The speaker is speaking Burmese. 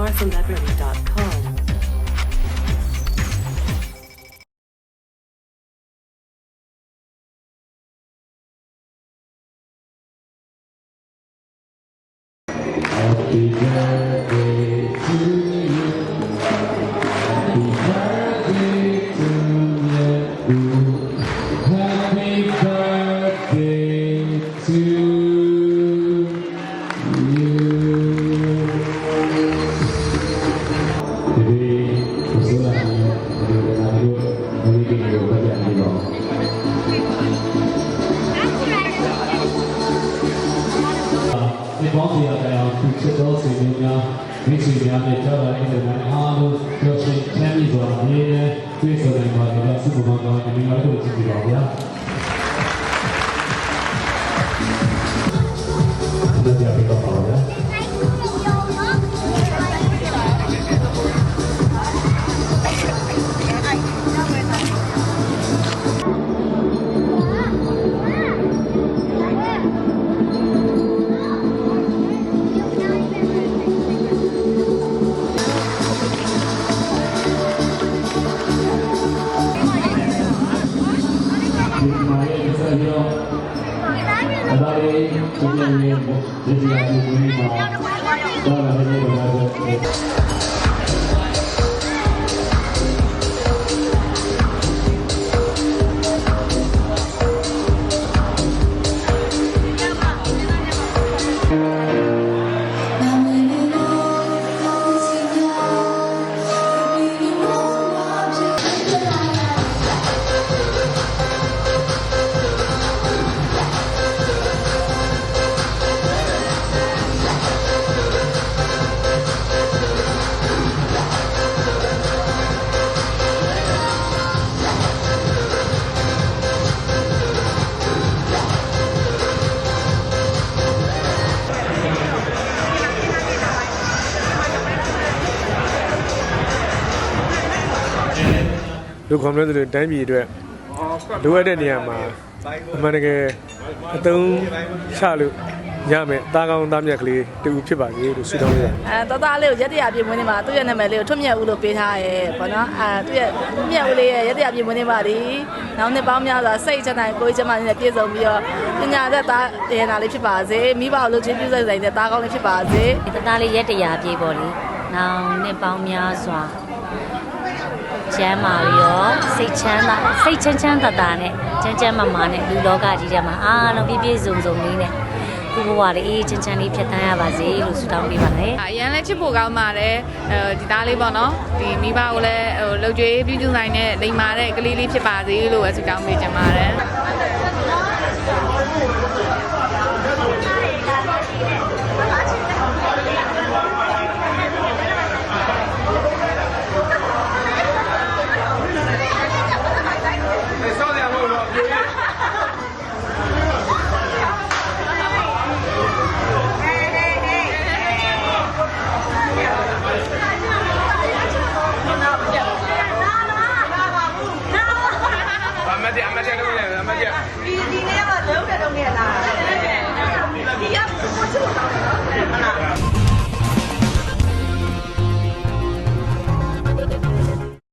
marthabeverly.com. ဒီ နေဒီကနေ့ဒီဒီကိုပြပြနေတော့ဒီဘောင်းစီရတဲ့အောင်သူချစ်တော်စီများမိတ်ဆွေများနဲ့ကြောက်ရတဲ့အားလုံးပြောရှင်ချမ်းမြေစွာအမြဲတမ်းတွေ့ဆုံနိုင်ပါကြတဲ့စုပကောင်းကောင်းဒီမှာတို့ကြည့်ကြပါဗျာဒီကြပြတော့ အဒါလေးဒီနေ့ရေဒီဒီအတူဝင်မှာတော့လည်းဒီလိုပါပဲ လူကွန်ပျူတာတွေတိုင်းပြည်အတွက်လိုအပ်တဲ့နေရာမှာအမှန်တကယ်အသုံးချလို့ရမယ်တာကောင်းသားမြတ်ကလေးတူဖြစ်ပါစေလို့ဆုတောင်းရအောင်အဲတော်သားလေးကိုရက်တရာပြင်မွေးနေမှာသူ့ရဲ့နာမည်လေးကိုထွတ်မြတ်ဦးလို့ပေးထားရဲပေါ့နော်အဲသူ့ရဲ့ထွတ်မြတ်ဦးလေးရဲ့ရက်တရာပြင်မွေးနေပါသည်နောက်နှစ်ပေါင်းများစွာစိတ်ချနိုင်ကိုယ်ချမ်းသာနဲ့ပြည့်စုံပြီးတော့ပညာသက်သားရနာလေးဖြစ်ပါစေမိဘကိုလူချင်းပြုစိတ်ဆိုင်တဲ့သားကောင်းလေးဖြစ်ပါစေတသားလေးရက်တရာပြေးပေါ့လေ။နောင်နှစ်ပေါင်းများစွာ ကျမ်းမာပြီးတော့စိတ်ချမ်းသာစိတ်ချမ်းချမ်းသာသာနဲ့ချမ်းချမ်းမာမာနဲ့လူလောကကြီးထဲမှာအားလုံးပြည့်ပြည့်စုံစုံလေးနဲ့ဒီဘဝလေးအေးချမ်းချမ်းလေးဖြတ်သန်းရပါစေလို့ဆုတောင်းပေးပါမယ်အရန်လည်းချစ်ဖို့ကောင်းပါတယ်အဲဒီသားလေးပေါ့နော်ဒီမိဘကိုလည်းဟိုလှုပ်ကြွေးပြုစုနိုင်တဲ့လိမ္မာတဲ့ကလေးလေးဖြစ်ပါစေလို့ပဲဆုတောင်းပေးချင်ပါတယ် အမတ်တအမတ်တတော့လည်းအမတ်တ ဒီဒီနေ့ကလုံးတဲ့တော့ငယ်လာဒီကကိုချစ်လို့